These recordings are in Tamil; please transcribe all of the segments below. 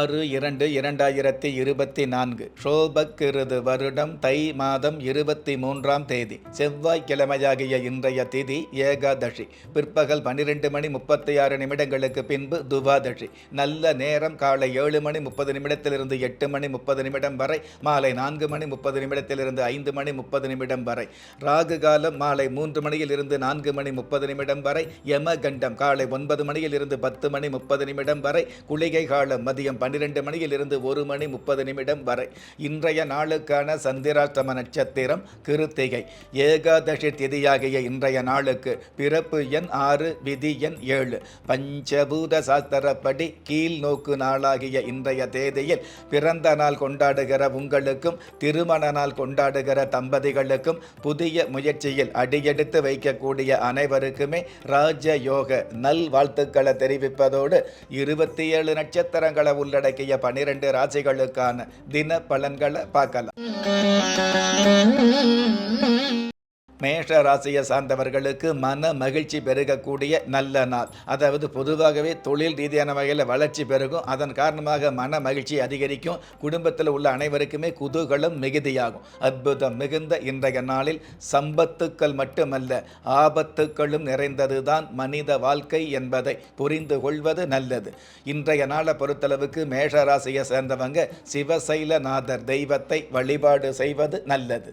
ஆறு இரண்டு இரண்டாயிரத்தி இருபத்தி நான்கு ஷோபக்கிருது வருடம் தை மாதம் இருபத்தி மூன்றாம் தேதி செவ்வாய்க்கிழமையாகிய இன்றைய திதி ஏகாதசி பிற்பகல் பன்னிரெண்டு மணி முப்பத்தி ஆறு நிமிடங்களுக்கு பின்பு துவாதசி நல்ல நேரம் காலை ஏழு மணி முப்பது நிமிடத்திலிருந்து எட்டு மணி முப்பது நிமிடம் வரை மாலை நான்கு மணி முப்பது நிமிடத்திலிருந்து ஐந்து மணி முப்பது நிமிடம் வரை ராகு காலம் மாலை மூன்று மணியில் இருந்து நான்கு மணி முப்பது நிமிடம் வரை யமகண்டம் காலை ஒன்பது மணியில் இருந்து பத்து மணி முப்பது நிமிடம் வரை குளிகை காலம் மதியம் பன்னிரெண்டு மணியிலிருந்து ஒரு மணி முப்பது நிமிடம் வரை இன்றைய நாளுக்கான சந்திராஷ்டம நட்சத்திரம் கிருத்திகை. ஏகாதசி திதியாகிய இன்றைய நாளுக்கு பிறப்பு எண் ஆறு விதி எண் ஏழு. பஞ்சபூத சாஸ்திரப்படி கீழ் நோக்கு நாளாகிய இன்றைய தேதியில் பிறந்த நாள் கொண்டாடுகிற உங்களுக்கும் திருமண நாள் கொண்டாடுகிற தம்பதிகளுக்கும் புதிய முயற்சியில் அடியெடுத்து வைக்கக்கூடிய அனைவருக்குமே ராஜயோக நல் வாழ்த்துக்களை தெரிவிப்பதோடு இருபத்தி ஏழு நட்சத்திரங்களை உள்ள உள்ளடக்கிய பனிரெண்டு ராசிகளுக்கான தின பலன்களை பார்க்கலாம். மேஷ ராசியை சார்ந்தவர்களுக்கு மன மகிழ்ச்சி பெருகக்கூடிய நல்ல நாள். அதாவது பொதுவாகவே தொழில் ரீதியான வகையில் வளர்ச்சி பெருகும். அதன் காரணமாக மன மகிழ்ச்சி அதிகரிக்கும். குடும்பத்தில் உள்ள அனைவருக்குமே குதூகலம் மிகுதியாகும். அற்புதம் மிகுந்த இன்றைய நாளில் சம்பத்துக்கள் மட்டுமல்ல ஆபத்துக்களும் நிறைந்ததுதான் மனித வாழ்க்கை என்பதை புரிந்து கொள்வது நல்லது. இன்றைய நாளை பொறுத்தளவுக்கு மேஷ ராசியை சேர்ந்தவங்க சிவசைலநாதர் தெய்வத்தை வழிபாடு செய்வது நல்லது.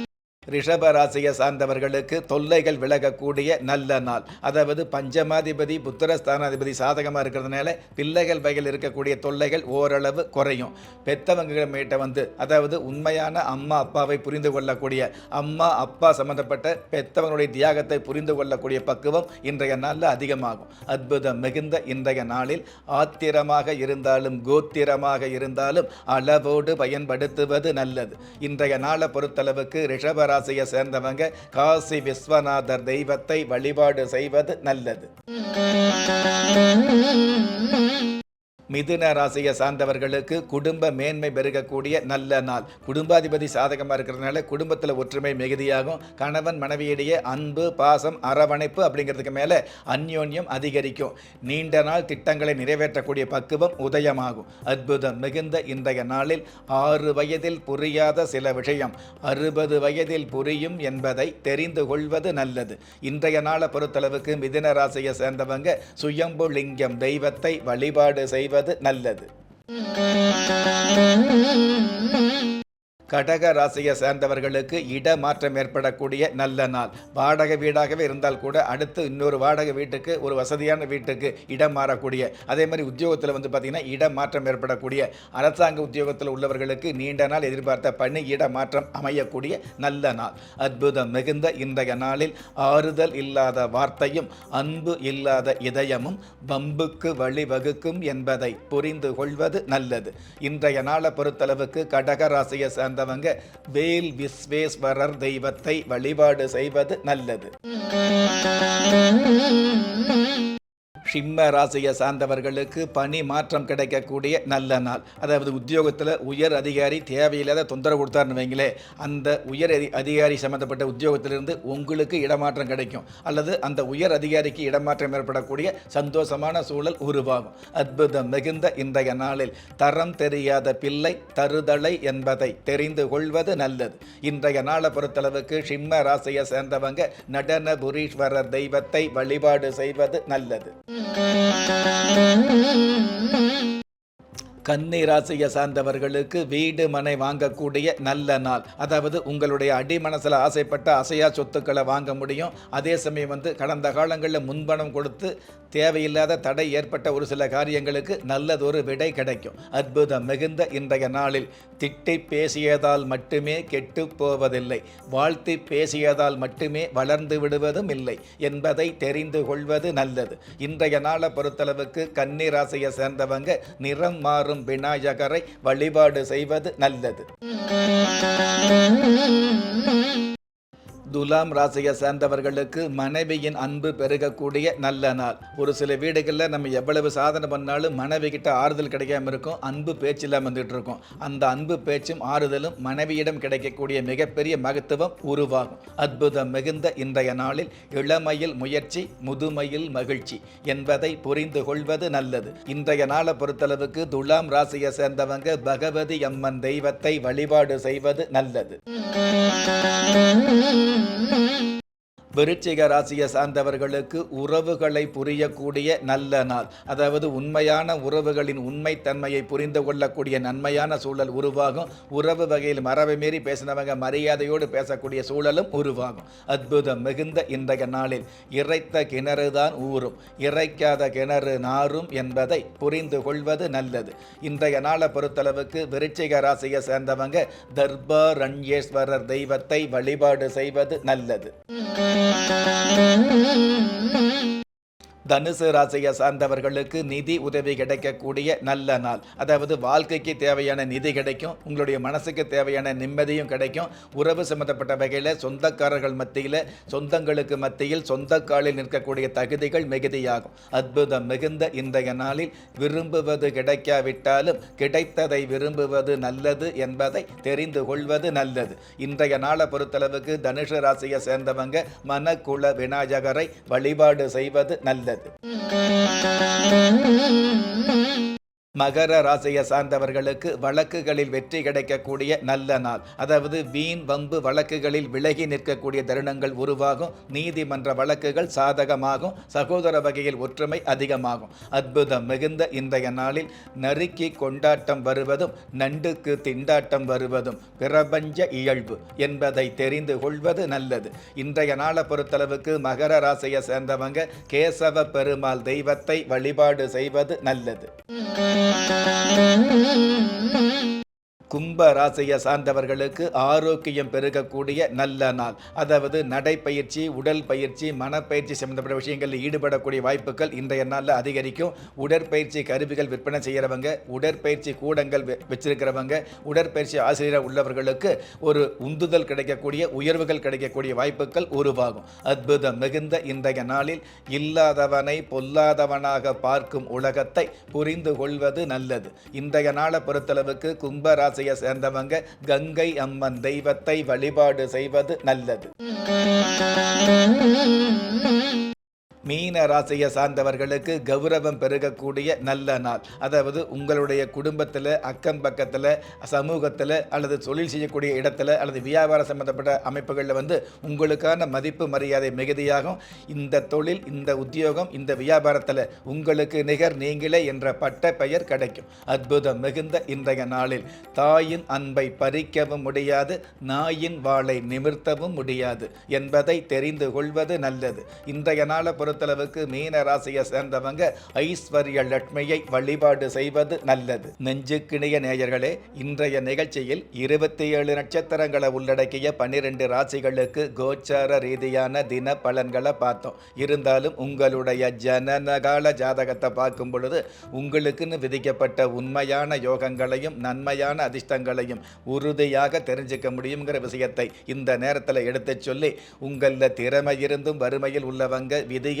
ரிஷபராசியை சார்ந்தவர்களுக்கு தொல்லைகள் விலகக்கூடிய நல்ல நாள். அதாவது பஞ்சமாதிபதி புத்திரஸ்தானாதிபதி சாதகமாக இருக்கிறதுனால பிள்ளைகள் வகையில் இருக்கக்கூடிய தொல்லைகள் ஓரளவு குறையும். பெத்தவங்ககிட்ட வந்து அதாவது உண்மையான அம்மா அப்பாவை புரிந்து கொள்ளக்கூடிய அம்மா அப்பா சம்பந்தப்பட்ட பெத்தவங்களுடைய தியாகத்தை புரிந்து கொள்ளக்கூடிய பக்குவம் இன்றைய நாளில் அதிகமாகும். அற்புதம் மிகுந்த இன்றைய நாளில் ஆத்திரமாக இருந்தாலும் கோத்திரமாக இருந்தாலும் அளவோடு பயன்படுத்துவது நல்லது. இன்றைய நாளை பொறுத்தளவுக்கு ரிஷப ராசியை சேர்ந்தவங்க காசி விஸ்வநாதர் தெய்வத்தை வழிபாடு செய்வது நல்லது. மிதுன ராசியை சார்ந்தவர்களுக்கு குடும்ப மேன்மை பெருகக்கூடிய நல்ல நாள். குடும்பாதிபதி சாதகமாக இருக்கிறதுனால குடும்பத்தில் ஒற்றுமை மிகுதியாகும். கணவன் மனைவியிடையே அன்பு பாசம் அரவணைப்பு அப்படிங்கிறதுக்கு மேலே அந்யோன்யம் அதிகரிக்கும். நீண்ட நாள் திட்டங்களை நிறைவேற்றக்கூடிய பக்குவம் உதயமாகும். அற்புதம் மிகுந்த இன்றைய நாளில் ஆறு வயதில் புரியாத சில விஷயம். அறுபது வயதில் புரியும் என்பதை தெரிந்து கொள்வது நல்லது. இன்றைய நாளை பொறுத்தளவுக்கு மிதுன ராசியை சேர்ந்தவங்க சுயம்புலிங்கம் தெய்வத்தை வழிபாடு செய்வது நல்லது. கடக ராசியை சேர்ந்தவர்களுக்கு இடமாற்றம் ஏற்படக்கூடிய நல்ல நாள். வாடகை வீடாகவே இருந்தால் கூட அடுத்து இன்னொரு வாடகை வீட்டுக்கு ஒரு வசதியான வீட்டுக்கு இடம் மாறக்கூடிய. அதே மாதிரி உத்தியோகத்தில் வந்து பார்த்திங்கன்னா இடமாற்றம் ஏற்படக்கூடிய. அரசாங்க உத்தியோகத்தில் உள்ளவர்களுக்கு நீண்ட நாள் எதிர்பார்த்த பணி இடமாற்றம் அமையக்கூடிய நல்ல நாள். அற்புதம் மிகுந்த இன்றைய நாளில் ஆறுதல் இல்லாத வார்த்தையும் அன்பு இல்லாத இதயமும் பம்புக்கு வழிவகுக்கும் என்பதை புரிந்து கொள்வது நல்லது. இன்றைய நாளை பொறுத்தளவுக்கு கடக ராசியை சேர்ந்த சேர்ந்தவங்க வேல் விஸ்வேஸ்வரர் தெய்வத்தை வழிபாடு செய்வது நல்லது. சிம்ம ராசியை சார்ந்தவர்களுக்கு பணி மாற்றம் கிடைக்கக்கூடிய நல்ல நாள். அதாவது உத்தியோகத்தில் உயர் அதிகாரி தேவையில்லாத தொந்தரவு கொடுத்தாருன்னு வைங்களே அந்த உயர் அதி அதிகாரி சம்மந்தப்பட்ட உத்தியோகத்திலிருந்து உங்களுக்கு இடமாற்றம் கிடைக்கும். அல்லது அந்த உயர் அதிகாரிக்கு இடமாற்றம் ஏற்படக்கூடிய சந்தோஷமான சூழல் உருவாகும். அற்புதம் மிகுந்த இன்றைய நாளில் தரம் தெரியாத பிள்ளை தருதலை என்பதை தெரிந்து கொள்வது நல்லது. இன்றைய நாளை பொறுத்தளவுக்கு சிம்ம ராசியை சேர்ந்தவங்க நடன புரீஸ்வரர் தெய்வத்தை வழிபாடு செய்வது நல்லது. கன்னி ராசியை சார்ந்தவர்களுக்கு வீடு மனை வாங்கக்கூடிய நல்ல நாள். அதாவது உங்களுடைய அடிமனசில் ஆசைப்பட்ட அசையா சொத்துக்களை வாங்க முடியும். அதே சமயம் வந்து கடந்த காலங்களில் முன்பணம் கொடுத்து தேவையில்லாத தடை ஏற்பட்ட ஒரு சில காரியங்களுக்கு நல்லதொரு விடை கிடைக்கும். அற்புதம் மிகுந்த இன்றைய நாளில். திட்டி பேசியதால் மட்டுமே கெட்டு போவதில்லை. வாழ்த்தி பேசியதால் மட்டுமே வளர்ந்து விடுவதும் இல்லை என்பதை தெரிந்து கொள்வது நல்லது. இன்றைய நாளை பொறுத்தளவுக்கு கன்னி ராசியை சேர்ந்தவங்க நிறம் மாறும் விநாயகரை வழிபாடு செய்வது நல்லது. துலாம் ராசியை சேர்ந்தவர்களுக்கு மனைவியின் அன்பு பெருகக்கூடிய நல்ல நாள். ஒரு சில வீடுகளில் நம்ம எவ்வளவு சாதனை பண்ணாலும் மனைவி கிட்ட ஆறுதல் கிடைக்காம இருக்கும் அன்பு பேச்சு இல்லாமல் வந்துட்டு இருக்கும். அந்த அன்பு பேச்சும் ஆறுதலும் மனைவியிடம் கிடைக்கக்கூடிய மிகப்பெரிய மகத்துவம் உருவாகும். அற்புதம் மிகுந்த இன்றைய நாளில் இளமையில் முயற்சி முதுமையில் மகிழ்ச்சி என்பதை புரிந்து கொள்வது நல்லது. இன்றைய நாளை பொறுத்தளவுக்கு துலாம் ராசியை சேர்ந்தவங்க பகவதி அம்மன் தெய்வத்தை வழிபாடு செய்வது நல்லது. Música விருச்சிக ராசியை சார்ந்தவர்களுக்கு உறவுகளை புரியக்கூடிய நல்ல நாள். அதாவது உண்மையான உறவுகளின் உண்மைத்தன்மையை புரிந்து கொள்ளக்கூடிய நன்மையான சூழல் உருவாகும். உறவு வகையில் மரபை மீறி பேசினவங்க மரியாதையோடு பேசக்கூடிய சூழலும் உருவாகும். அற்புதம் மிகுந்த இன்றைய நாளில் இறைத்த கிணறு தான் ஊறும். இறைக்காத கிணறு நாரும் என்பதை புரிந்து கொள்வது நல்லது. இன்றைய நாளை பொறுத்தளவுக்கு விருச்சிக ராசியை சேர்ந்தவங்க தர்பாரண்யேஸ்வரர் தெய்வத்தை வழிபாடு செய்வது நல்லது. Thank you. தனுசு ராசியை சார்ந்தவர்களுக்கு நிதி உதவி கிடைக்கக்கூடிய நல்ல நாள். அதாவது வாழ்க்கைக்கு தேவையான நிதி கிடைக்கும் உங்களுடைய மனசுக்கு தேவையான நிம்மதியும் கிடைக்கும். உறவு சம்பந்தப்பட்ட வகையில் சொந்தக்காரர்கள் மத்தியில் சொந்தங்களுக்கு மத்தியில் சொந்த காலில் நிற்கக்கூடிய தகுதிகள் மிகுதியாகும். அற்புதம் மிகுந்த இன்றைய நாளில் விரும்புவது கிடைக்காவிட்டாலும் கிடைத்ததை விரும்புவது நல்லது என்பதை தெரிந்து கொள்வது நல்லது. இன்றைய நாளை பொறுத்தளவுக்கு தனுஷ ராசியை சேர்ந்தவங்க மனக்குல விநாயகரை வழிபாடு செய்வது நல்லது. முடியாது மகர ராசியை சார்ந்தவர்களுக்கு வழக்குகளில் வெற்றி கிடைக்கக்கூடிய நல்ல நாள். அதாவது வீண் வம்பு வழக்குகளில் விலகி நிற்கக்கூடிய தருணங்கள் உருவாகும். நீதிமன்ற வழக்குகள் சாதகமாகும். சகோதர வகையில் ஒற்றுமை அதிகமாகும். அற்புதம் மிகுந்த இன்றைய நாளில் நறுக்கி கொண்டாட்டம் வருவதும் நண்டுக்கு திண்டாட்டம் வருவதும் பிரபஞ்ச இயல்பு என்பதை தெரிந்து கொள்வது நல்லது. இன்றைய நாளை பொறுத்தளவுக்கு மகர ராசியை சேர்ந்தவங்க கேசவ பெருமாள் தெய்வத்தை வழிபாடு செய்வது நல்லது. Mm-hmm. கும்ப ராசியை சார்ந்தவர்களுக்கு ஆரோக்கியம் பெருகக்கூடிய நல்ல நாள். அதாவது நடைப்பயிற்சி உடல் பயிற்சி மனப்பயிற்சி சம்பந்தப்பட்ட விஷயங்களில் ஈடுபடக்கூடிய வாய்ப்புகள் இன்றைய நாளில் அதிகரிக்கும். உடற்பயிற்சி கருவிகள் விற்பனை செய்கிறவங்க உடற்பயிற்சி கூடங்கள் வெ- வச்சிருக்கிறவங்க உடற்பயிற்சி ஆசிரியர் உள்ளவர்களுக்கு ஒரு உந்துதல் கிடைக்கக்கூடிய உயர்வுகள் கிடைக்கக்கூடிய வாய்ப்புகள் உருவாகும். அற்புதம் மிகுந்த இன்றைய நாளில் இல்லாதவனை பொல்லாதவனாக பார்க்கும் உலகத்தை புரிந்து கொள்வது நல்லது. இன்றைய நாளை பொறுத்தளவுக்கு கும்ப ராசியை சேர்ந்தவங்க கங்கை அம்மன் தெய்வத்தை வழிபாடு செய்வது நல்லது. மீன ராசியை சார்ந்தவர்களுக்கு கௌரவம் பெருகக்கூடிய நல்ல நாள். அதாவது உங்களுடைய குடும்பத்தில் அக்கம் பக்கத்தில் சமூகத்தில் அல்லது தொழில் செய்யக்கூடிய இடத்துல அல்லது வியாபாரம் சம்பந்தப்பட்ட அமைப்புகளில் வந்து உங்களுக்கான மதிப்பு மரியாதை மிகுதியாகும். இந்த தொழில் இந்த உத்தியோகம் இந்த வியாபாரத்தில் உங்களுக்கு நிகர் நீங்களே என்ற பட்ட பெயர் கிடைக்கும். அற்புதம் மிகுந்த இன்றைய நாளில். தாயின் அன்பை பறிக்கவும் முடியாது நாயின் வாளை நிமிர்த்தவும் முடியாது என்பதை தெரிந்து கொள்வது நல்லது. இன்றைய நாளை பொறுத்தளவுக்கு மீன ராசியை சேர்ந்தவங்க ஐஸ்வர்ய லட்சுமியை வழிபாடு செய்வது நல்லது. நெஞ்சுக்கிணைய நேயர்களே இன்றைய நிகழ்ச்சியில் இருபத்தி ஏழு நட்சத்திரங்களை உள்ளடக்கிய பன்னிரெண்டு ராசிகளுக்கு கோச்சார ரீதியான தின பலன்களை பார்த்தோம். இருந்தாலும் உங்களுடைய ஜனனகால ஜாதகத்தை பார்க்கும் பொழுது உங்களுக்குன்னு விதிக்கப்பட்ட உண்மையான யோகங்களையும் நன்மையான அதிர்ஷ்டங்களையும் உறுதியாக தெரிஞ்சுக்க முடியுங்கிற விஷயத்தை இந்த நேரத்தில் எடுத்துச் சொல்லி உங்களில் திறமை இருந்தும் வறுமையில் உள்ளவங்க விதியை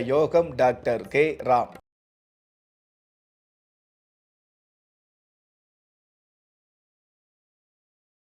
யோகம் டாக்டர் கே ராம்.